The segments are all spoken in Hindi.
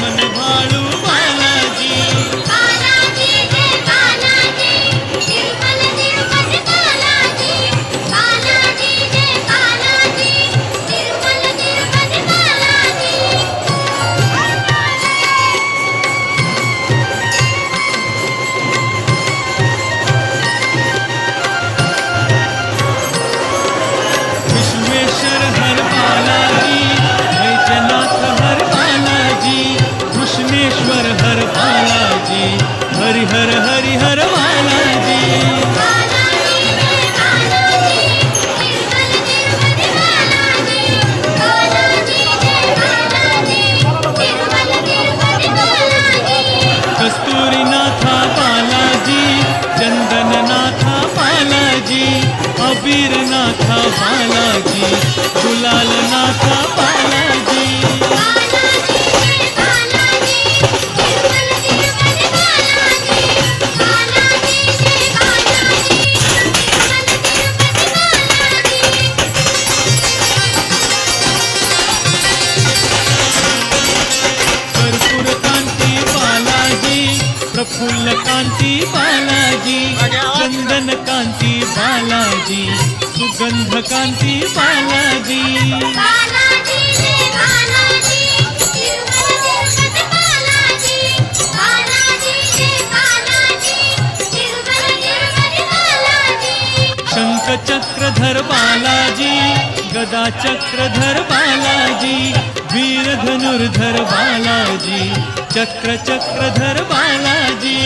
ಮನ ಬಾಳು लाल नाथा लाल कांति बालाजी चंदन कांति बालाजी सुगंध कांति बालाजी। शंख चक्रधर बालाजी गदा चक्रधर बालाजी वीर धनुर्धर बालाजी चक्र चक्रधर बालाजी।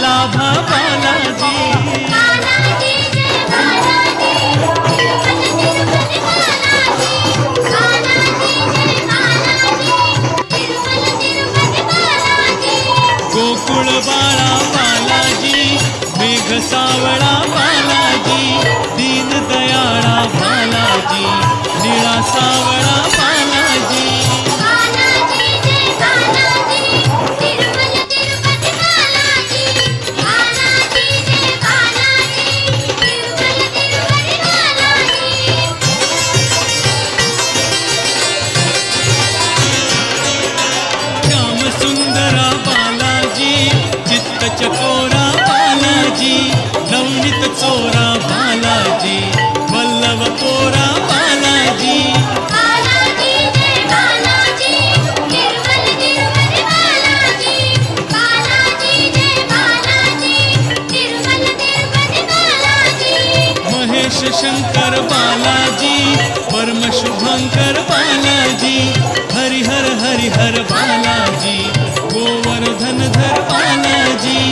लाभा शुभंकर बालाजी परम शुभंकर बालाजी हरि हर हरि हर बालाजी गोवर्धन धर बालाजी।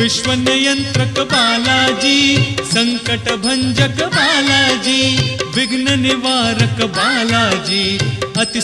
विश्व नियंत्रक बालाजी संकट भंजक बालाजी विघ्न निवारक बालाजी अति